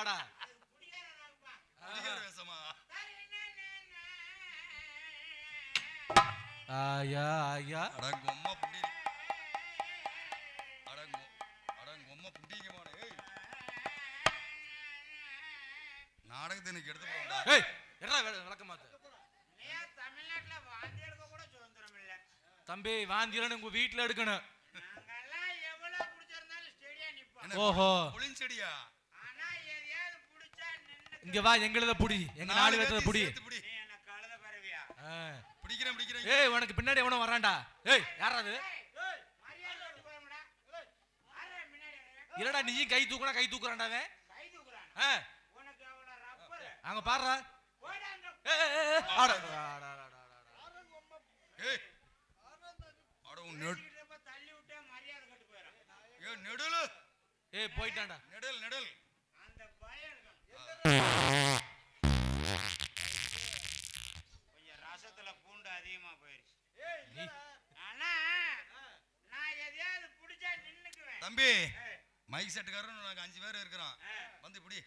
வாடா. ஆயா ஆயா. அடங்கொம்மா புண்டி அடங்கொ அடங்கொம்மா புண்டிங்கமான ஏய் நாடகத்தை எனக்கு எடுத்து போடா ஏய். என்ன விளக்க மாத்த தமிழ்நாட்டுல வாந்தி எடுக்க கூட சுதந்திரம் இல்ல தம்பி வாந்திரன்னு உங்க வீட்டுல எடுக்கணும். ஓஹோ. புளிஞ்செடியா ஆனா எதையாவது புடிச்சா நின்னு இங்க வா எங்களத புடி எங்க நாலு பேர்த்துல புடி. பிடிக்கிறேன் பிடிக்கிறேன் ஏய் உனக்கு பின்னாடி எவனோ வரான்டா ஏய் யாரா அது மரியாதை விட்டு போயமுடா யாரா முன்னாடி வர்றவன்? இல்லடா நீயும் கை தூக்குனா கை தூக்குறான்டா அவன் கை தூக்குறான் ஆ, உனக்கு அவ்வளவு ரப்பர் அங்க பாருடா போடா அந்த ஏய், ஏய், ஏய், ஆடா, ஆடா, ஆடா, ஆடா, ஆடா. ஏய் அட உன் நெடு பேசிக்கிட்டப்ப தள்ளி விட்டா மரியாதை கட்டு போயிடும் ஏய் நெடலு ஏய் போயிட்டான்டா நெடல் நெடல் கொஞ்சம் ரசத்துல பூண்டு அதிகமா போயிருச்சு. ஆனா நான் எதையாவது புடிச்சா நின்னுக்குவேன். தம்பி மைக் செட்டுக்காரன் நாங்க அஞ்சு பேர் இருக்கிறோம் வந்து இப்படி.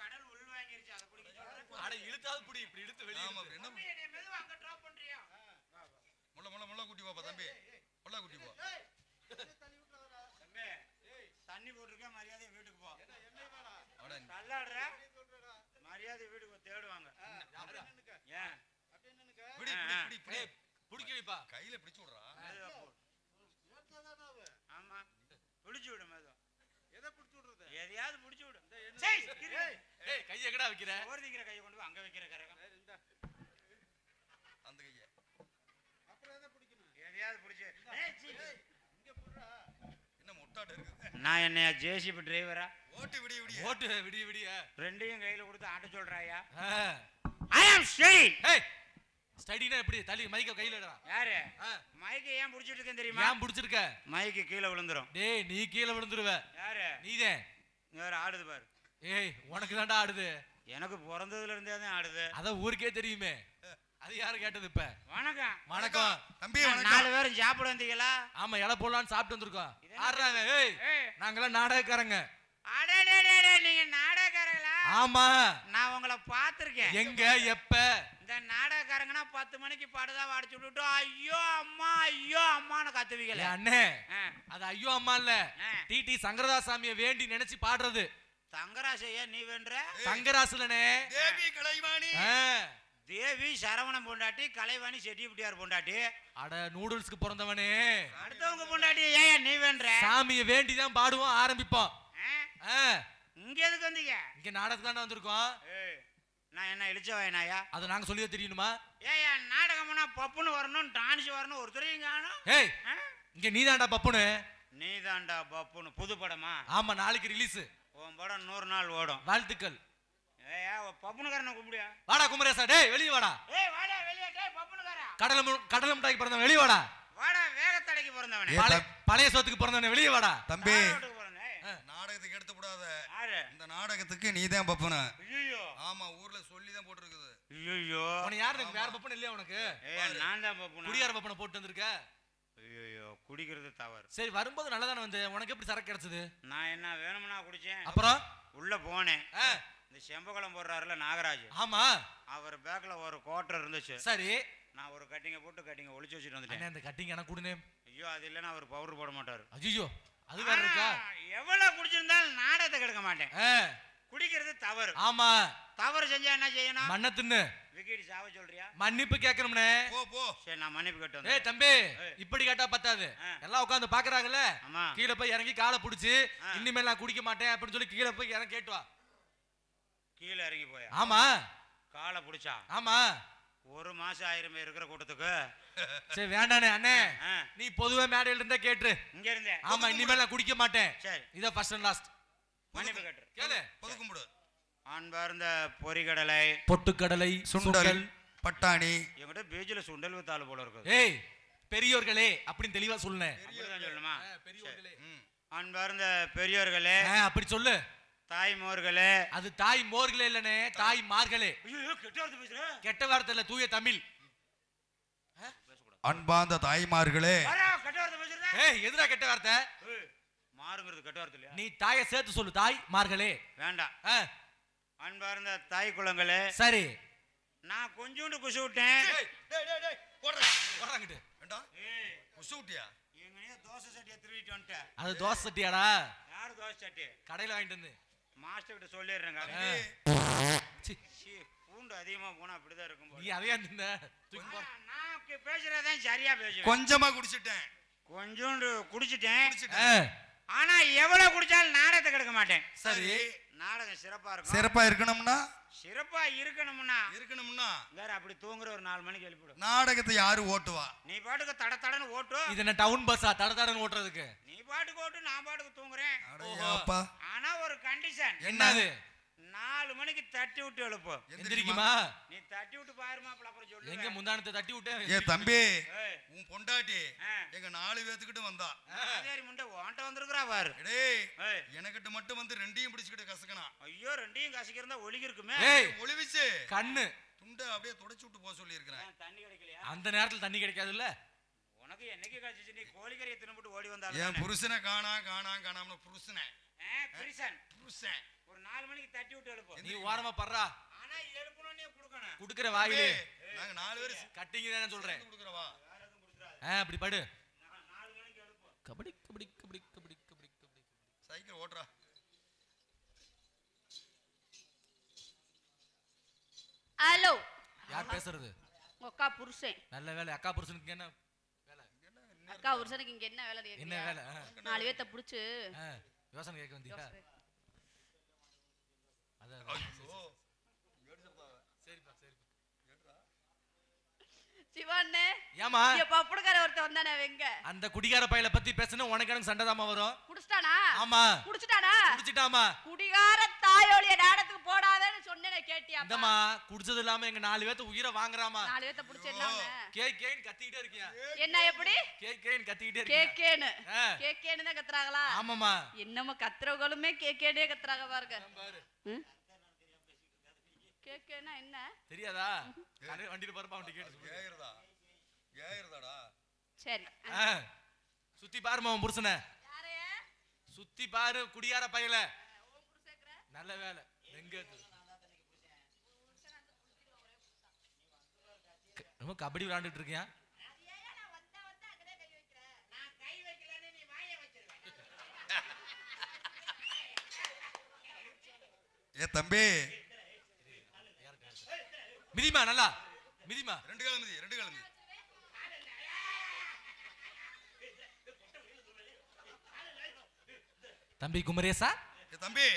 கடல் உள் வாங்கிருச்சு அதை பிடிக்க சொல்றேன். அட இழுத்தாவது புடி இப்படி இழுத்து வெளிய ஆமா அப்புறம் என்ன? தம்பி, என்னை மெதுவா அங்க drop பண்றியா? முள்ள முள்ள முள்ள குட்டி போப்பா தம்பி. முள்ள குட்டி போ தண்ணி போட்டிருக்கேன் மரியாதை வீட்டுக்கு தள்ளாடுற? மரியாதை வீட்டுக்கு தேடுவாங்க. ஏன்? பிடி பிடி. பிடி கையில பிடிச்சு விடுறா. மெதுவா போ. ஆமா. பிடிச்சு விடு மெதுவா. எதையாவது பிடிச்சு விடு. ஏய். கை எங்கடா வைக்கிற? சோறு திங்கிற கையை கொண்டு போய் அங்க வைக்கிற கரகம். அந்த கைய. எதையாவது பிடிச்சு. என்ன முட்டாட்ட இருக்குது? நான் என்னையா ஜேசிபி டிரைவரா ஓட்டு விடி விடி ஓட்டு விடிய விடிய. ரெண்டையும் கையில கொடுத்து ஆட்ட சொல்றாயா? ஆ. ஐ ஆம் ஸ்டடி ஏய் ஸ்டடினா எப்படி? தள்ளி மைக்க கையில எடுடா. யாரு. மைக்கை ஏன் பிடிச்சிட்டு இருக்கேன் தெரியுமா? ஏன் புடிச்சிருக்க? மைக்கு கீழே விழுந்துரும். டேய் நீ கீழே விழுந்துருவ. யாரு? இங்க வேற ஆடுது பாரு. ஏய் உனக்கு தான்டா ஆடுது. எனக்கு பிறந்ததுல இருந்தே தான் ஆடுது. அத ஊருக்கே தெரியுமே. அது யாரு கேட்டது இப்ப? வணக்கம். வணக்கம். தம்பி நாலு பேரும் சாப்பிட வந்தீங்களா? ஆமா இலை போடலான்னு சாப்பிட்டு வந்திருக்கோம். ஆடுறாங்க. ஏய். நாங்கெல்லாம் நாடகக்காரங்க. நீங்க நாடகக்காரங்களா? ஆமா. நான் உங்களை பார்த்திருக்கேன். எங்க எப்ப? இந்த நாடகக்காரங்கன்னா பத்து மணிக்கு படுதா வாடிச்சு விட்டுட்டு ஐயோ அம்மா ஐயோ அம்மான்னு கத்துவீங்களே. அண்ணே அது ஐயோ அம்மா இல்ல. டிடி சங்கரதாசாமிய வேண்டி நினைச்சு பாடுறது. தங்கராசையா நீ வென்ற சங்கராசுலனே. தேவி கலைவாணி. ஆ. தேவி சரவணன் பொண்டாட்டி கலைவாணி செட்டிப்பிட்டியார் பொண்டாட்டி. அட நூடுல்ஸ்க்கு பிறந்தவனே. அடுத்தவங்க பொண்டாட்டி ஏன் நீ வென்ற சாமிய வேண்டி தான் பாடுவோம் ஆரம்பிப்போம். இங்க எதுக்கு வந்தீங்க? இங்க நாடகத்துக்கு வந்திருக்கோம். நான் என்ன இழிச்ச வயனாயா? அதை நாங்க சொல்லியே தெரியணுமா? ஏயா நாடகம்னா பப்புன்னு வரணும் டான்ஸ் வரணும் ஒருத்தரையும் காணும். ஏய் இங்க நீதான்டா பப்புனு நீதான்டா பப்புன்னு புது படமா? ஆமா நாளைக்கு ரிலீஸ் உன் படம் நூறு நாள் ஓடும். வாழ்த்துக்கள். ஏயா பப்புனுக்காரனை கூப்பிடியா? வாடா குமரேசா டேய் வெளிய வாடா. ஏய் வாடா வெளியே டேய் பப்புனுக்காரா? கடலை கடலை மிட்டாய்க்கு பிறந்தவன் வெளிய வாடா. வாடா வேகத்தடைக்கு பிறந்தவனே. பழைய சோத்துக்கு பிறந்தவன் வெளிய வாடா. தம்பி யார் நாடகத்துக்கு எடுத்து விடாத யாரு? இந்த நாடகத்துக்கு நீதான் பப்பன. ஐயோ ஆமா ஊர்ல சொல்லி தான் போட்டிருக்குது. ஐயோ உனக்கு யாரு எனக்கு வேற பப்பன் இல்லையா உனக்கு? நான் தான் பப்புனா. குடியார பப்பனை போட்டு வந்திருக்க? ஐயோ குடிக்கிறது தவறு. சரி வரும்போது நல்லா தானே வந்து? உனக்கு எப்படி சரக்கு கிடைச்சது? நான் என்ன வேணும்னா குடிச்சேன். அப்புறம்? உள்ள போனேன். ஆ, இந்த செம்பகுளம் போடுறாருல நாகராஜ். ஆமா. அவர் பேக்ல ஒரு கோட்டர் இருந்துச்சு. சரி. நான் ஒரு கட்டிங்க போட்டு கட்டிங்க ஒளிச்சு வச்சுட்டு வந்துட்டேன். அந்த கட்டிங் எனக்கு கொடுனே ஐயோ அது இல்லைன்னா அவர் பவுடர் போட மாட்டாரு. அஜிஜோ அது வேற இருக்கா? எவ்வளவு குடிச்சிருந்தாலும் நாடகத்தை கெடுக்க மாட்டேன். குடிக்கிறது தவறு. ஆமா. தவறு செஞ்சா என்ன செய்யணும்? மண்ணை தின்னு. விக்கெட் சாவ சொல்றியா? மன்னிப்பு கேட்கணும்னே. போ போ. சரி நான் மன்னிப்பு கேட்டு ஏய் தம்பி. இப்படி கேட்டா பத்தாது. ஆ. எல்லாம் உட்காந்து பாக்குறாங்கல்ல? ஆமா. கீழே போய் இறங்கி காலை புடிச்சு ஆ. இனிமேல் நான் குடிக்க மாட்டேன் அப்படின்னு சொல்லி கீழே போய் இறங்கி கேட்டு வா. கீழே இறங்கி போயா? ஆமா. காலை பிடிச்சா? ஆமா. ஒரு மாசம் ஆயிரம் இருக்கிற கூட்டத்துக்கு. சரி வேண்டானே அண்ணே. நீ பொதுவா மேடையில இருந்தே கேட்டுரு. இங்க இருந்தேன் ஆமா இனிமேல் நான் குடிக்க மாட்டேன். சரி. இத ஃபர்ஸ்ட் அண்ட் லாஸ்ட் மன்னிப்பு கேட்டு கேளு. பொது கும்பிடு அன்பார்ந்த பொறிகடலை. பொட்டுக்கடலை சுண்டல் பட்டாணி. என்கிட்ட பீச்சில் சுண்டல் வித்தாள் போல இருக்குது. ஏய் பெரியோர்களே அப்படின்னு தெளிவா சொல்லுனேன் சொல்லணுமா? பெரியோர்களே. அன்பார்ந்த பெரியோர்களே. அப்படி சொல்லு. தாய்மோர்களே. அது தாய் மோர்களே இல்லனே தாய் மார்களே. ஐயோ கெட்ட வார்த்தை பேசுற. கெட்ட வார்த்தை இல்ல தூய தமிழ். அன்பார்ந்த தாய்மார்களே. எதுடா கெட்ட வார்த்தை? மாறுங்கிறது கெட்ட வார்த்தை இல்லையா? நீ தாயை சேர்த்து சொல்லு தாய் மார்களே. வேண்டாம் ஆ, அன்பார்ந்த தாய் குளங்களே சரி. நான் கொஞ்சோண்டு குசு விட்டேன். குசு விட்டியா? எங்கனையோ தோசை சட்டியை திருவிட்டு வந்துட்டேன். அது தோசை சட்டியாடா? யாரு தோசை சட்டி? கடையில வாங்கிட்டு வந்து. மாஸ்டர் கிட்ட சொல்லிடுறேங்க தம்பி, சி, சீ, பூண்டு அதிகமா போனா அப்படிதான் இருக்கும் நீ. அதையா தின்ன நான் பேசுறதுதான் சரியா பேசுவேன். கொஞ்சமா குடிச்சிட்டேன். கொஞ்சோண்டு குடிச்சிட்டேன். ஆனா எவ்வளவு குடிச்சாலும் நாடகத்தை கெடுக்க மாட்டேன். சரி. நாடகம் சிறப்பா இருக்கும். சிறப்பா இருக்கணும்னா? சிறப்பா இருக்கணும்னா? இருக்கணும்னா? வேற அப்படி தூங்குற ஒரு நாலு மணிக்கு எழுப்பிடும் நாடகத்தை யாரு ஓட்டுவா? நீ பாட்டுக்கு தட தடன்னு ஓட்டு. இது என்ன டவுன் பஸ்ஸா? தட தடன்னு ஓட்டுறதுக்கு. நீ பாட்டுக்கு ஓட்டு நான் பாட்டுக்கு தூங்குறேன். ஆனா ஒரு கண்டிஷன் என்னது? நாலு மணிக்கு தட்டி விட்டு எழுப்பு. எந்திரிக்குமா? நீ தட்டி விட்டு பாருமாப்ல அப்புறம் சொல்லு. எங்க முந்தானத்தை தட்டி விட்டு ஏ தம்பி உன் பொண்டாட்டி. எங்க நாலு பேத்துக்கிட்ட வந்தா. ஆதியாரி முண்டை ஓன்ட்ட வந்திருக்கிறா பாரு. டேய் ஏய், எனக்கிட்ட மட்டும் வந்து ரெண்டையும் பிடிச்சுக்கிட்டு கசக்கனா ஐயோ ரெண்டையும் கசக்கிருந்தா ஒழுகி இருக்குமே ஏய். ஒளிவிச்சு கண்ணு. துண்டை அப்படியே தொடச்சு விட்டு போக சொல்லி இருக்கிறேன் தண்ணி கிடைக்கலையா? அந்த நேரத்துல தண்ணி கிடைக்காதுல்ல? உனக்கு என்னைக்கு காய்ச்சிச்சு? நீ கோழிக்கறியை தின்னுபிட்டு ஓடி என் வந்தாலும் புருஷனை காணா காணா காணாம புருஷனை. புருஷன். ஒரு நாலு மணிக்கு தட்டி விட்டு எழுப்பு நீ ஓரமா படுறா ஆனா எழுப்பணும்னே கொடுக்கணும். குடுக்கிற வாயிலே. நாங்க நாலு பேர் கட்டிங்க தானே சொல்றேன். கொடுக்குறவா? ஆ அப்படி படு. கபடி கபடி கபடி கபடி கபடி கபடி. சைக்கிள் ஓட்டுறா. ஹலோ. யார் பேசுறது? உங்க அக்கா புருஷன். நல்ல வேலை. அக்கா புருஷனுக்கு என்ன வேலை? அக்கா புருஷனுக்கு இங்க என்ன வேலை என்ன? வேலை? நாலு பேத்த புடிச்சு. யோசனை கேட்க வந்தீங்க சிவாண்ணே ஏமா இங்க பப்புடுக்கார ஒருத்தன் வந்தானே எங்க அந்த குடிகார பையல பத்தி பேசணும் உனக்கு எனக்கு சண்டை தாமா வரும். குடிச்சிட்டானா? ஆமா. குடிச்சிட்டானா? குடிச்சிட்டாமா குடிகார தாயோலிய நாடத்துக்கு போடாதேன்னு சொன்னேனே கேட்டியா இந்தம்மா குடிச்சது இல்லாம எங்க நாலு பேத்து உயிரை வாங்குறாமா நாலு பேத்த புடிச்சு என்ன? கே கேன்னு கத்திக்கிட்டே இருக்கியா என்ன எப்படி? கே கேன்னு கத்திக்கிட்டே இருக்கியா கேக்கேன்னு. ஆ. கேக்கேன்னு தான் கத்துறாங்களா? ஆமாமா என்னமோ கத்துறவங்களுமே கேக்கேனே கத்துறாங்க பாருங்க. ம்? கேக்கேன்னா என்ன? தெரியாதா? வண்டியில பரப்பா வண்டி கேட்டு. ஏறுதா ஏறுதாடா சரி. சுத்தி பாருமா உன் புருஷனை. சுத்தி பாரு குடியார பயல நல்ல வேலை. எங்க ரொம்ப கபடி விளையாண்டுட்டு இருக்கியா? நான் கை வைக்கலன்னு நீ வாயை வச்சிருக்க ஏ தம்பி மிதிமா நல்லா. மிதிமா. ரெண்டு காலம் மிதி ரெண்டு காலம் மிதி. தம்பி குமரேசா? தம்பி.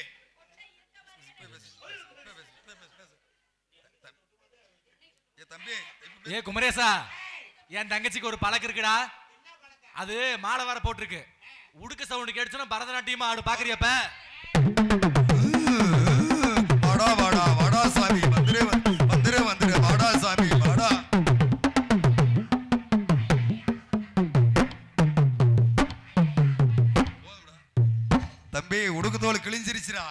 ஏ குமரேசா என் தங்கச்சிக்கு ஒரு பழக்கம் இருக்குடா. அது மாலை வர போட்டிருக்கு. உடுக்க சவுண்டு கேட்டுச்சுன்னா பரதநாட்டியமா ஆடு பாக்குறியப்ப? கிழிஞ்சிருச்சுடா.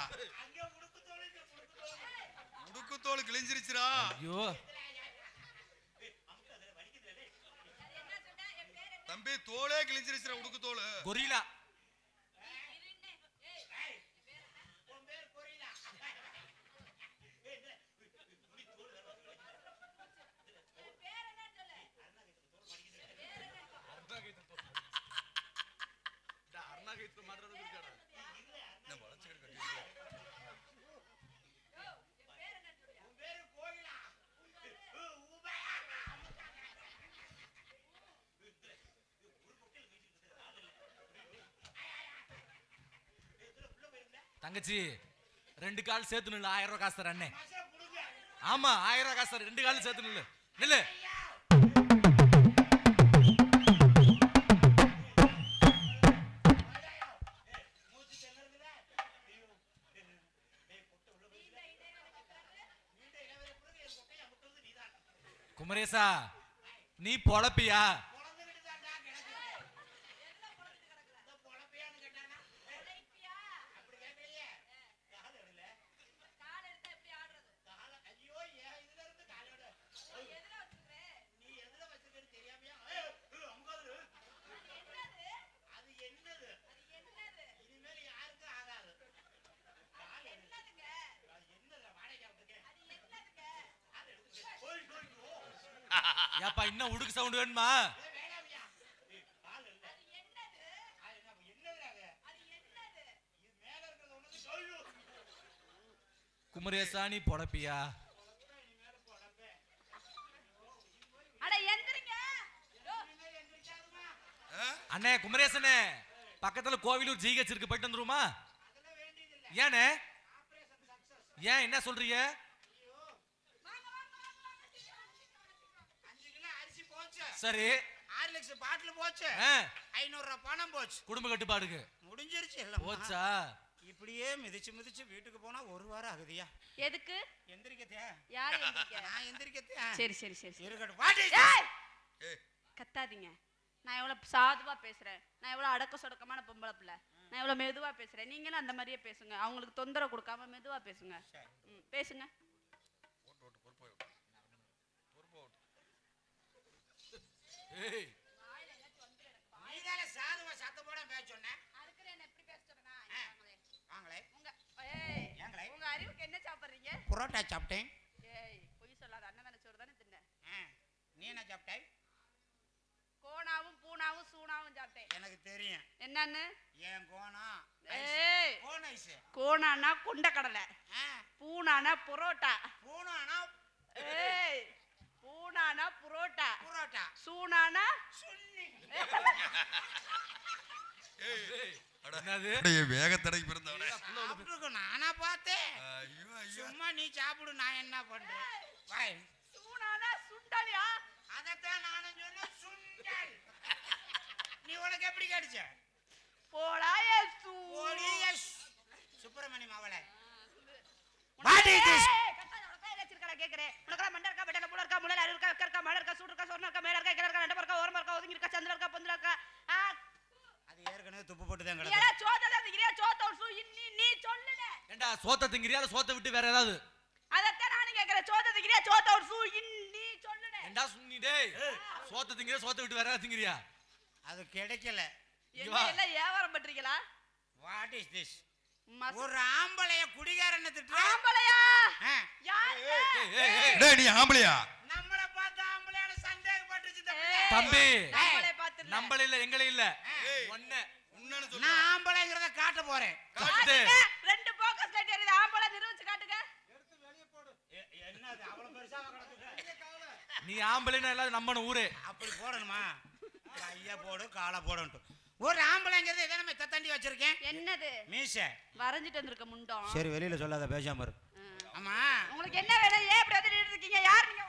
உடுக்கு தோல் கிழிஞ்சிருச்சுடா. ஐயோ. தம்பி தோலே கிழிஞ்சிருச்சுடா உடுக்கு தோல் கொரிலா. தங்கச்சி ரெண்டு கால் சேர்த்து நில்லு. ஆயிரம் ரூபாய் காசு தரேன் அண்ணே. ஆமா ஆயிரம் ரூபாய் காசு தரேன். ரெண்டு கால் சேர்த்து நில்லு. நில்லு. குமரேசா நீ பொழப்பியா ஏப்பா இன்னும் வேணுமா? குமரேசாணி பொடப்பியா அட எந்திரிங்க. யோ, ஆ? அண்ணே குமரேசனே பக்கத்துல கோவிலூர் ஜிஹெச் இருக்கு போயிட்டு வந்துருமா ஏனே? ஏன் என்ன சொல்றீங்க அஞ்சு கிலோ அரிசி சரி. ஹார்லிக்ஸ் பாட்டில் போச்சு. ஐநூறு ரூபாய் பணம் போச்சு. குடும்ப கட்டுப்பாடுக்கு. முடிஞ்சிருச்சு எல்லாம் போச்சா? இப்படியே மிதிச்சு மிதிச்சு வீட்டுக்கு போனா ஒரு வாரம் ஆகுதியா எதுக்கு? எந்திரிக்கத்தே. யார் எந்திரிக்க? நான் எந்திரிக்கத்தே. சரி சரி சரி இருக்கட்டும். வாடி கத்தாதீங்க. நான் எவ்வளவு சாதுவா பேசுறேன். நான் எவ்வளவு அடக்க சொடக்கமான பொம்பளை பிள்ளை. நான் எவ்வளவு மெதுவா பேசுறேன். நீங்களும் அந்த மாதிரியே பேசுங்க. அவங்களுக்கு தொந்தரவு கொடுக்காம மெதுவா பேசுங்க. பேசுங்க ஓட்டு ஓட்டு பொறுப்பு ஓட்டு பொறுப்பு ஓட்டு ஏய். நீதானே சாதுவா சத்தம் போட பேச சொன்னேன் வாங்களே. உங்க ஏய், ஏங்களே? உங்க அறிவுக்கு என்ன சாப்பிடுறீங்க? புரோட்டா சாப்பிட்டேன். ஏய் பொய் சொல்லாத. அண்ணன் தானே சோறு தானே தின்ன? நீ என்ன சாப்பிட்டாய் கோணாவும் பூனாவும் சூனாவும் சாப்பிட்டேன். எனக்கு தெரியும். என்னன்னு? என் கோணம் ஏய். Cone ice. கோணானா கொண்டக்கடலை. பூனானா புரோட்டா. பூனானா ஏய். பூனானா புரோட்டா? புரோட்டா. சூனானா? சுன்னி வேகத்தடைக்கு பிறந்தவனே. நானா பார்த்தேன். ஐயோ ஐயோ. சும்மா நீ சாப்பிடு நான் என்ன பண்றேன்? வாய். சூனானா சுண்டலியா? அதத்தான் நானும் சொன்னேன் சுண்டல். நீ உனக்கு எப்படி கிடைச்ச? போடா ஏ சூ ஓடிய சுப்பிரமணியம் அவளை? ஏய், கத்தாத, உனக்கு பேர் இருக்கா, முள்ளையில அரு இருக்கா, வெக்க இருக்கா, மழை இருக்கா, சூடு இருக்கா, சொர்ணம் இருக்கா, மேல இருக்கா, கீழ இருக்கா, இருக்கா, ஓரமா இருக்கா, ஒதுங்கி இருக்கா, சந்தில இருக்கா, பொந்துல இருக்கா. அது ஏற்கனவே துப்பு போட்டு தான் நீ கிடக்கு சோத்தை தான் திங்கிறியா, சோத்தை ஒரு சூ, இன்னி நீ சொல்லுல. ஏண்டா சோத்த திங்கிறியா இல்ல சோத்த விட்டு வேற ஏதாவது அதைத்தான் நானும் கேக்குறேன். சோத்தை திங்கிறியா, சோத்தை ஒரு சூ, இன்னி சொல்லுல. ஏண்டா சுண்ணி டேய் சோத்த திங்கிறியா சோத்த விட்டு வேற ஏதாவது திங்கிறியா அது கிடைக்கல. எல்லாம் வியாபாரம் பண்றீங்களா? வாட் இஸ் திஸ் ஒரு ஆம்பளைய குடிகாரனை திட்டுற ஆம்பளையா? ஏய். டேய் நீ ஆம்பளையா தம்பி நம்மளே இல்ல எங்களே இல்ல. ஒண்ணு நான் ஆம்பளைங்கிறத காட்ட போறேன். காட்டு. ரெண்டு focus light எரியுது. ஆம்பளை நிரூபிச்சு காட்டுங்க. எ- என்னது? அவ்வளவு பெருசாவா கிடக்குது. நீ எல்லாம் ஊரே. அப்படி போடணுமா? கைய போடு காலை போடணும் ஒரு ஆம்பளைங்கிறது எதை நம்ம தண்டி வச்சிருக்கேன்? என்னது? மீச. வரைஞ்சிட்டு வந்திருக்க முண்டம். சரி வெளியில சொல்லாத பேசாம இரு. ஆமா. உங்களுக்கு என்ன வேணும்? ஏன் இப்படி வந்து இருக்கீங்க? யார் நீங்க?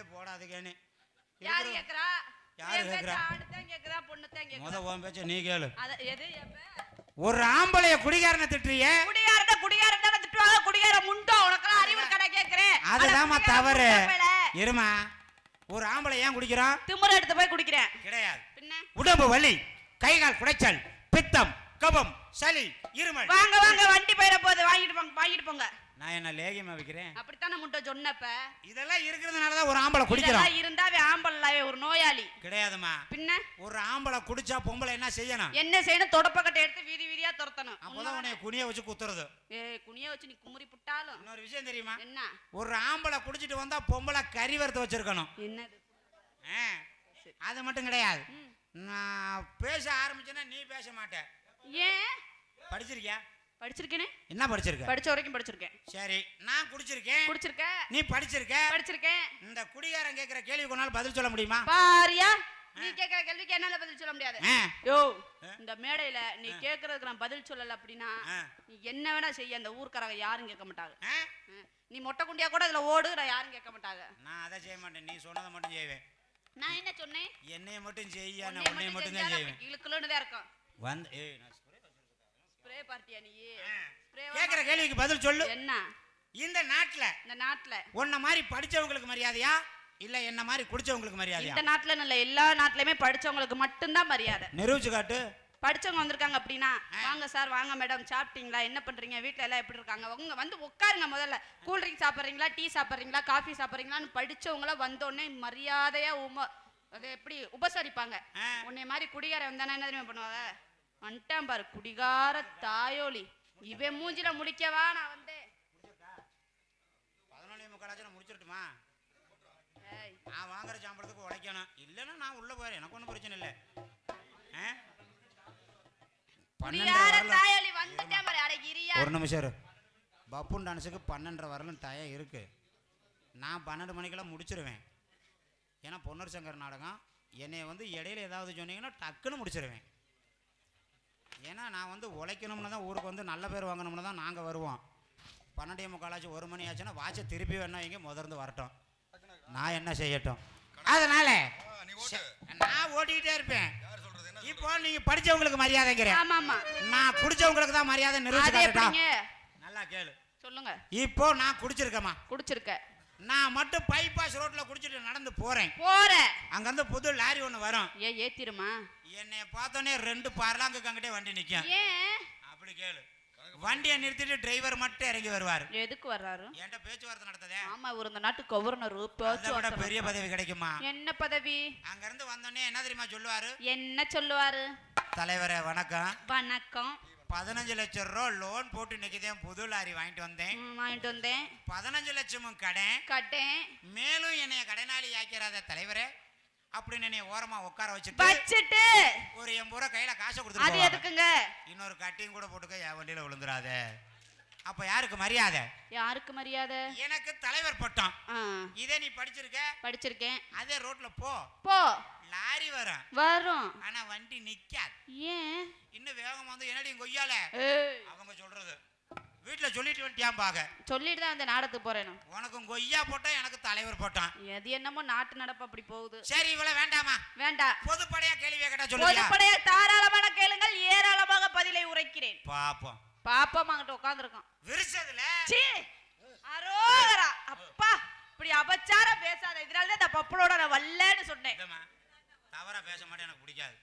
பிள்ளைய போடாதுக்கேன்னு யாரு கேக்குறா? யாரு முத உன் பேச்ச நீ கேளு. எது ஒரு ஆம்பளைய குடிகாரனை திட்டுறிய? குடிகாரன் தானே திட்டுவாங்க. குடிகார முண்டம் உனக்கெல்லாம் அறிவு கடை கேக்குறேன் குடிகார தவறு. இருமா ஒரு ஆம்பளை ஏன் குடிக்கிறான்? திமிர எடுத்து போய் குடிக்கிறேன். கிடையாது. பின்ன? உடம்பு வலி கைகால் குடைச்சல் பித்தம் கபம் சளி இருமல். வாங்க வாங்க வண்டி போயிட போகுது. வாங்கிட்டு போங்க வாங்கிட்டு போங்க. நான் என்ன லேகியமா வைக்கிறேன்? அப்படித்தானே முட்டை சொன்னப்ப? இதெல்லாம் இருக்கிறதுனால தான் ஒரு ஆம்பளை குடிக்கிறான். இருந்தாவே ஆம்பளை ஒரு நோயாளி. கிடையாதும்மா. பின்ன? ஒரு ஆம்பளை குடிச்சா பொம்பளை என்ன செய்யணும்? என்ன செய்யணும்? தொடப்பக்கட்டை எடுத்து வீதி வீதியா துரத்தணும். அப்பதான் உன்னை குனிய வச்சு குத்துறது. ஏய் குனிய வச்சு நீ குமுறி புட்டாலும். இன்னொரு விஷயம் தெரியுமா? என்ன? ஒரு ஆம்பளை குடிச்சிட்டு வந்தா பொம்பளை கறி வறுத்து வச்சிருக்கணும். என்னது? ஆ, அது மட்டும் கிடையாது. நான் பேச ஆரம்பிச்சேன்னா நீ பேச மாட்ட. ஏன்? படிச்சிருக்கியா? படிச்சிருக்கேனே? என்ன படிச்சிருக்க? படிச்ச வரைக்கும் படிச்சிருக்கேன். சரி நான் குடிச்சிருக்கேன். குடிச்சிருக்க? நீ படிச்சிருக்க? படிச்சிருக்கேன். இந்த குடிகாரன் கேட்கிற கேள்வி கொண்டாலும் பதில் சொல்ல முடியுமா? பாரியா? நீ கேக்குற கேள்விக்கு என்னால பதில் சொல்ல முடியாது. யோ இந்த மேடையில நீ கேக்குறதுக்கு நான் பதில் சொல்லல அப்படின்னா. நீ என்ன வேணா செய்ய அந்த ஊர்க்காரங்க யாரும் கேட்க மாட்டாங்க. நீ மொட்டை குண்டியா கூட இதுல ஓடு நான் யாரும் கேட்க மாட்டாங்க. நான் அதை செய்ய மாட்டேன். நீ சொன்னதை மட்டும் செய்வேன். நான் என்ன சொன்னேன்? என்னைய மட்டும் செய்ய நான் உன்னைய மட்டும் தான் செய்வேன். இழுக்கலுன்னு தான் இருக்கும். வந்து ஏய் நான். ஸ்ப்ரே பார்ட்டியா நீ? கேட்கிற கேள்விக்கு பதில் சொல்லு. என்ன? இந்த நாட்டுல இந்த நாட்டுல. உன்ன மாதிரி படிச்சவங்களுக்கு மரியாதையா? இல்ல என்ன மாதிரி குடிச்சவங்களுக்கு மரியாதையா? இந்த நாட்டுல இல்ல எல்லா நாட்டுலயுமே படிச்சவங்களுக்கு மட்டும்தான் மரியாதை. நிரூபிச்சு காட்டு. படிச்சவங்க வந்திருக்காங்க அப்படின்னா வாங்க சார் வாங்க மேடம் சாப்பிட்டீங்களா? என்ன பண்றீங்க? வீட்ல எல்லாம் எப்படி இருக்காங்க? உங்க வந்து உட்காருங்க முதல்ல. கூல் ட்ரிங்க் சாப்பிட்றீங்களா? டீ சாப்பிட்றீங்களா? காஃபி சாப்பிட்றீங்களான்னு படிச்சவங்கள வந்தோடனே மரியாதையா உம அது எப்படி உபசரிப்பாங்க. உன்னை மாதிரி குடிகார வந்தானே என்ன தெரியுமா பண்ணுவாங்க? வந்துட்டான் பாரு குடிகார தாயோலி. இவன் மூஞ்சில முடிக்கவா? நான் வந்தேன். பதினொன்னே முக்காலாச்சும் முடிச்சிருட்டுமா? ஏய், நான் வாங்குற சம்பளத்துக்கு உழைக்கணும் இல்லைன்னா நான் உள்ள போறேன் எனக்கு ஒன்றும் பிரச்சனை இல்லை. ஒரு நிமிஷம் பப்புன் டான்ஸுக்கு பன்னெண்டரை வரலும் டயம் இருக்கு. நான் பன்னெண்டு மணிக்கெல்லாம் முடிச்சிருவேன். ஏன்னா பொன்னர் சங்கர் நாடகம். என்னை வந்து இடையில ஏதாவது சொன்னீங்கன்னா டக்குன்னு முடிச்சிருவேன். ஏன்னா நான் வந்து உழைக்கணும்னு தான் ஊருக்கு வந்து நல்ல பேர் வாங்கணும்னு தான் நாங்கள் வருவோம். பன்னெண்டே முக்காலாச்சும் ஒரு மணி ஆச்சுன்னா வாட்சை திருப்பி வேணா இங்கே முதர்ந்து வரட்டும். நான் என்ன செய்யட்டும்? அதனால நான் ஓட்டிக்கிட்டே இருப்பேன். யார் சொல்றது என்ன இப்போ நீங்க படிச்சவங்களுக்கு மரியாதைங்கிறேன். ஆமா ஆமா. நான் குடிச்சவங்களுக்கு தான் மரியாதை அது நிரூபிச்சு நல்லா கேளு. சொல்லுங்க. இப்போ நான் குடிச்சிருக்கேம்மா. குடிச்சிருக்க நான் மட்டும் பைபாஸ் ரோட்ல குடிச்சிட்டு நடந்து போறேன். போற. அங்கிருந்து புது லாரி ஒன்று வரும். ஏன் ஏத்திருமா என்னை பார்த்தோன்னே ரெண்டு பர்லாங்குக்கு அங்கிட்டே வண்டி நிற்கும் ஏன் அப்படி கேளு. வண்டியை நிறுத்திட்டு டிரைவர் மட்டும் இறங்கி வருவார். எதுக்கு வர்றாரு? என்கிட்ட பேச்சுவார்த்தை நடத்ததே. ஆமா இவர் இந்த நாட்டு கவர்னர் அதை பேச்சு விட வார்த்தை பெரிய பதவி கிடைக்குமா? என்ன பதவி? அங்கிருந்து வந்தோடனே என்ன தெரியுமா சொல்லுவாரு? என்ன சொல்லுவாரு? தலைவரே வணக்கம். வணக்கம். பதினஞ்சு லட்சம் ரூபா லோன் போட்டு நிற்கிதேன் புது லாரி வாங்கிட்டு வந்தேன். வாங்கிட்டு வந்தேன். பதினஞ்சு லட்சமும் கடன். கட்டேன். மேலும் என்னைய கடனாளி ஆக்கிறாத தலைவரே அப்படின்னு என்னைய ஓரமா உட்கார வச்சுட்டு வச்சுட்டு ஒரு எண்பது ரூபா கையில காசை அது கொடுத்துட்டு எதுக்குங்க? இன்னொரு கட்டியும் கூட போட்டுக்க என் வண்டியில விழுந்துராத அப்ப யாருக்கு மரியாதை? யாருக்கு மரியாதை? எனக்கு தலைவர் பட்டம். இதே நீ படிச்சிருக்க? படிச்சிருக்கேன். அதே ரோட்ல போ. போ. லாரி வரும். வரும். ஆனா வண்டி நிக்காது. ஏன்? இன்னும் வேகமா வந்து என்னடி கொய்யால? அவங்க சொல்றது. வீட்டுல சொல்லிட்டு வந்துட்டியான் பாக்க சொல்லிட்டு தான் அந்த நாடகத்துக்கு போறேன்? உனக்கும் கொய்யா போட்டா எனக்கு தலைவர் போட்டான். எது என்னமோ நாட்டு நடப்பு அப்படி போகுது. சரி இவ்வளவு வேண்டாமா? வேண்டாம் பொதுப்படையா கேள்வி கேட்டா சொல்லுங்க பொதுப்படைய தாராளமான கேளுங்கள் ஏராளமாக பதிலை உரைக்கிறேன். பாப்போம். பாப்பா அங்கிட்ட உட்காந்துருக்கான் விரிச்சதுல? சீ அரோகரா! அப்பா! இப்படி அபச்சார பேசாத. இதனால தான் இந்த பப்பளோட நான் வல்லன்னு சொன்னேன். தவறா பேச மாட்டேன் எனக்கு பிடிக்காது.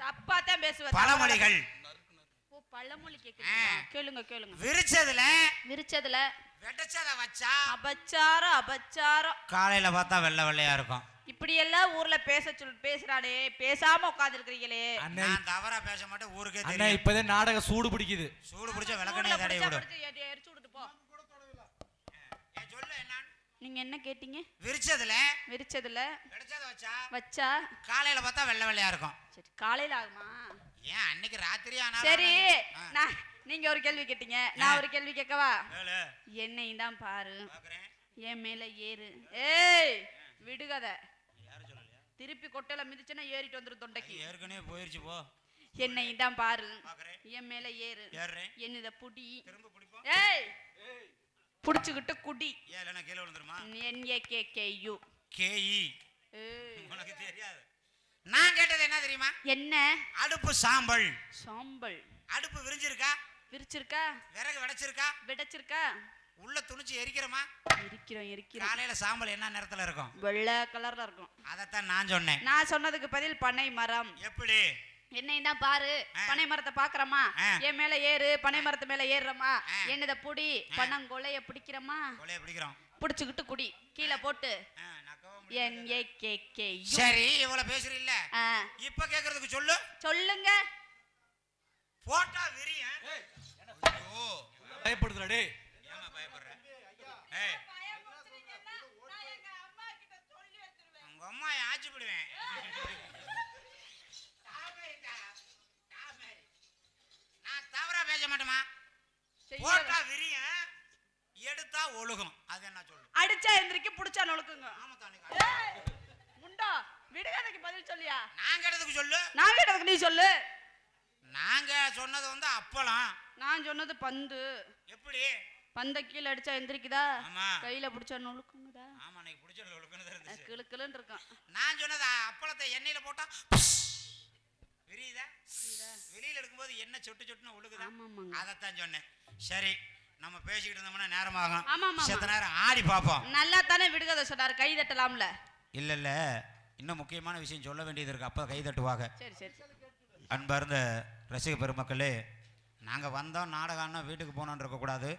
தப்பா தான் பேசுவேன் பழமொழிகள். ஓ பழமொழி கேக்குறீங்களா கேளுங்க கேளுங்க. விரிச்சதுல. விரிச்சதுல. வெட்டச்சத வச்சா. அபச்சாரம் அபச்சாரம் காலையில பார்த்தா வெள்ளை வெள்ளையா இருக்கும். இப்படி எல்லாம் ஊர்ல பேச சொல்லி பேசுறானே பேசாம உட்கார்ந்திருக்கிறீங்களே. அண்ணா நான் தவறா பேச மாட்டேன் ஊருக்கே அண்ணா தெரியும் இப்பதான் நாடகம் சூடு பிடிக்குது. சூடு பிடிச்ச விளக்கணைய தடை விடும் எரிச்சு விடுட்டு போ ஏன் சொல்லு என்னன்னு நீங்க என்ன கேட்டீங்க? விரிச்சதுல? விரிச்சதுல. வெட்டச்சத வச்சா? வச்சா? காலையில பார்த்தா வெள்ளை வெள்ளையா இருக்கும். சரி காலையில ஆகுமா? ஏன் அன்னைக்கு ராத்திரி ஆனா சரி நான் நீங்க ஒரு கேள்வி கேட்டீங்க. நான் ஒரு கேள்வி கேட்கவா? என்னையும் தான் பாரு. என் மேல ஏறு. ஏய் விடுகத திருப்பி கொட்டையில மிதிச்சுன்னா ஏறிட்டு வந்துரும் தொண்டைக்கு. ஏற்கனவே போயிருச்சு போ. என்னையும் தான் பாரு. என் மேல ஏறு. என்னத புடி. ஏய். புடிச்சுக்கிட்டு குடி. இல்லைன்னா கீழே விழுந்துருமா? என் ஏ கே கே யூ. கேஇ உனக்கு தெரியாது. நான் கேட்டது என்ன தெரியுமா? என்ன? அடுப்பு சாம்பல். சாம்பல். அடுப்பு விரிஞ்சிருக்கா? விரிச்சிருக்கா? விறகு விடைச்சிருக்கா? விடைச்சிருக்கா? உள்ள துணிச்சு எரிக்கிறோமா? எரிக்கிறோம் எரிக்கிறோம். காலையில சாம்பல் என்ன நேரத்துல இருக்கும்? வெள்ளை கலர்ல இருக்கும். அதைத்தான் நான் சொன்னேன். நான் சொன்னதுக்கு பதில் பனை மரம். எப்படி? என்னையும் தான் பாரு. பனை மரத்தை பாக்குறமா. என் மேல ஏறு பனை மரத்து மேல ஏறுறமா. என்னத புடி? பனங்கொலைய பிடிக்கிறமா கொலைய பிடிக்கிறோம். புடிச்சுக்கிட்டு குடி. கீழே போட்டு. சரி இவ்வளவு பேசுறீல்ல. இப்ப கேக்குறதுக்கு சொல்லு. சொல்லுங்க. போட்டா பயப்படுதுடா டேய். ஏமா பயப்படுற? ஏய். உங்க அம்மா ஆச்சு விடுவேன் நான் பேச மாட்டேமா? போட்டா விரியும் எடுத்தா ஒழுகும். அது என்ன சொல்லு அடிச்சா எந்திரிக்க புடிச்சா நொழுக்குங்க. ஆமா தானே முண்டா விடுகதைக்கு பதில் சொல்லியா? நான் கேட்டதுக்கு சொல்லு. நான் கேட்டதுக்கு நீ சொல்லு. நாங்க சொன்னது வந்து அப்பளம். நான் சொன்னது பந்து. எப்படி? பந்த கீழே அடிச்சா எந்திரிக்குதா? கையில பிடிச்சா நொழுக்குங்குதா ஆமா எனக்கு பிடிச்ச இருந்துச்சு கிளு கிளுன்னு இருக்கான் நான் சொன்னது அப்பளத்தை எண்ணெயில போட்டா விரியுதா? வெளியில எடுக்கும்போது எண்ணெய் சொட்டு சொட்டுன்னு ஒழுகுதா? அதைத்தான் சொன்னேன். சரி நம்ம பேசிக்கிட்டு இருந்தோம்னா நேரமாகும். ஆமா, ஆமா, செத்த நேரம் ஆடி பார்ப்போம். நல்லா தானே விடுகதை சொன்னாரு கை தட்டலாம்ல. இல்லை இல்லை. இன்னும் முக்கியமான விஷயம் சொல்ல வேண்டியது இருக்கு. அப்போ கை தட்டுவாங்க. சரி சரி அன்பார்ந்த ரசிக பெருமக்களே நாங்கள் வந்தோம் நாடகம்னா வீட்டுக்கு போனோன்னு இருக்கக்கூடாது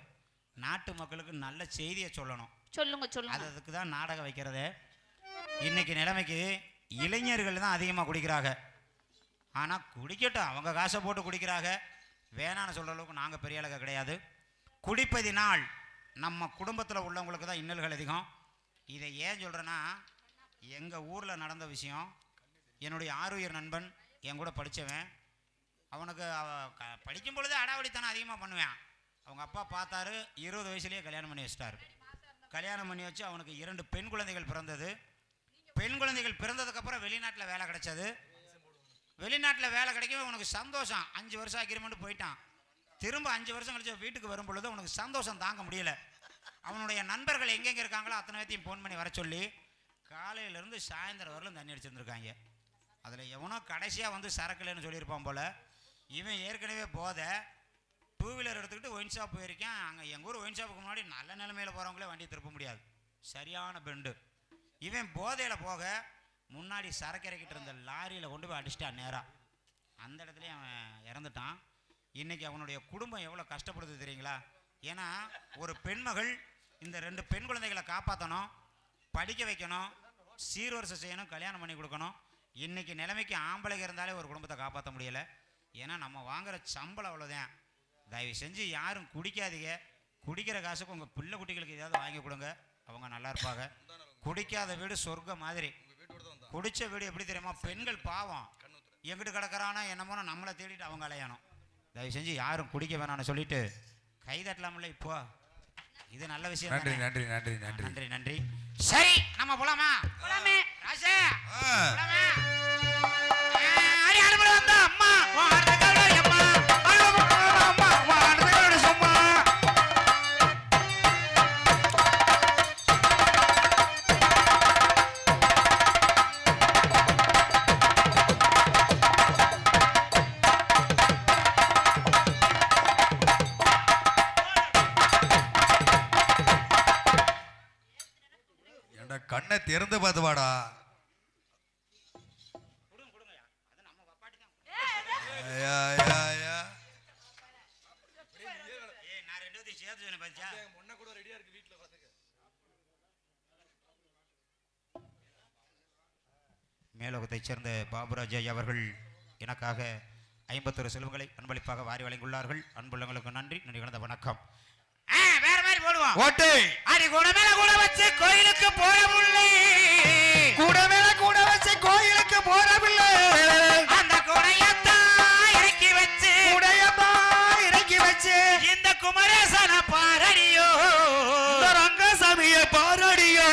நாட்டு மக்களுக்கு நல்ல செய்தியை சொல்லணும். சொல்லுங்க அது சொல்லுங்க அதுக்கு தான் நாடகம் வைக்கிறதே. இன்னைக்கு நிலைமைக்கு இளைஞர்கள் தான் அதிகமாக குடிக்கிறாங்க. ஆனால் குடிக்கட்டும் அவங்க காசை போட்டு குடிக்கிறாங்க. வேணான்னு சொல்கிற அளவுக்கு நாங்கள் பெரிய அளவு கிடையாது. குடிப்பதினால் நம்ம குடும்பத்தில் உள்ளவங்களுக்கு தான் இன்னல்கள் அதிகம். இதை ஏன் சொல்கிறேன்னா எங்கள் ஊரில் நடந்த விஷயம் என்னுடைய ஆறுயிர் நண்பன் என் கூட படித்தவன் அவனுக்கு அவ க- படிக்கும் பொழுது அடாவடித்தனம் அதிகமாக பண்ணுவேன். அவங்க அப்பா பார்த்தாரு இருபது வயசுலேயே கல்யாணம் பண்ணி வச்சிட்டாரு. கல்யாணம் பண்ணி வச்சு அவனுக்கு இரண்டு பெண் குழந்தைகள் பிறந்தது. பெண் குழந்தைகள் பிறந்ததுக்கப்புறம் வெளிநாட்டில் வேலை கிடச்சது. வெளிநாட்டில் வேலை கிடைக்கவே உனக்கு சந்தோஷம். அஞ்சு வருஷம் அக்ரிமெண்ட் போயிட்டான். திரும்ப அஞ்சு வருஷம் கழிச்சு வீட்டுக்கு வரும் பொழுது உனக்கு சந்தோஷம் தாங்க முடியல. அவனுடைய நண்பர்கள் எங்கெங்கே இருக்காங்களோ அத்தனை பேர்த்தையும் ஃபோன் பண்ணி வர சொல்லி காலையிலேருந்து சாயந்தரம் வரலும் தண்ணி அடிச்சிருந்துருக்காங்க அதில் எவனோ கடைசியாக வந்து சரக்குலன்னு சொல்லியிருப்பான் போல். இவன் ஏற்கனவே போத. டூ வீலர் எடுத்துக்கிட்டு ஒயின் ஷாப் போயிருக்கேன். அங்கே எங்கள் ஊர் ஒயின் ஷாப்புக்கு முன்னாடி நல்ல நிலைமையில் போகிறவங்களே வண்டி திருப்ப முடியாது. சரியான பெண்டு இவன் போதையில் போக முன்னாடி சரக்கு இறக்கிட்டு இருந்த லாரியில் கொண்டு போய் அடிச்சிட்டான் நேராக அந்த இடத்துலையும் அவன் இறந்துட்டான். இன்றைக்கி அவனுடைய குடும்பம் எவ்வளோ கஷ்டப்படுது தெரியுங்களா? ஏன்னா ஒரு பெண்மகள் இந்த ரெண்டு பெண் குழந்தைகளை காப்பாற்றணும் படிக்க வைக்கணும் சீர்வரிசை செய்யணும் கல்யாணம் பண்ணி கொடுக்கணும். இன்றைக்கி நிலைமைக்கு ஆம்பளைக்கு இருந்தாலே ஒரு குடும்பத்தை காப்பாற்ற முடியல. ஏன்னா நம்ம வாங்குகிற சம்பளம் அவ்வளோதான் தயவு செஞ்சு யாரும் குடிக்காதீங்க. குடிக்கிற காசுக்கு உங்கள் பிள்ளை குட்டிகளுக்கு ஏதாவது வாங்கி கொடுங்க. அவங்க நல்லா இருப்பாங்க. குடிக்காத வீடு சொர்க்க மாதிரி. குடிச்ச வீடு எப்படி தெரியுமா? பெண்கள் பாவம். எங்கிட்டு கிடக்குறானா என்னமோ நம்மளை தேடிட்டு அவங்க அலையணும். தயவு செஞ்சு யாரும் குடிக்க வேணாம்னு சொல்லிட்டு கை தட்டலாம்ல இப்போ? இது நல்ல விஷயம் நன்றி? நன்றி நன்றி நன்றி. நன்றி நன்றி. சரி நம்ம போலாமா? போலாமே. ராசே போலாமா. அடி வந்தா அம்மா மேலோகத்தைச் சேர்ந்த பாபுராஜ் அவர்கள் எனக்காக ஐம்பத்தொரு செல்வங்களை அன்பளிப்பாக வாரி வழங்கியுள்ளார்கள். அன்புள்ளங்களுக்கு நன்றி நன்றி கலந்த வணக்கம். வேற மாதிரி போடுவோம். ஓட்டு. அடி கூட வச்சு கோயிலுக்கு போற முள்ளே கூட மேல கூட வச்சு கோயிலுக்கு போறவில்லை. ஆச்சு இந்த குமரேசன பாரடியோ. ரங்கசாமிய பாரடியோ.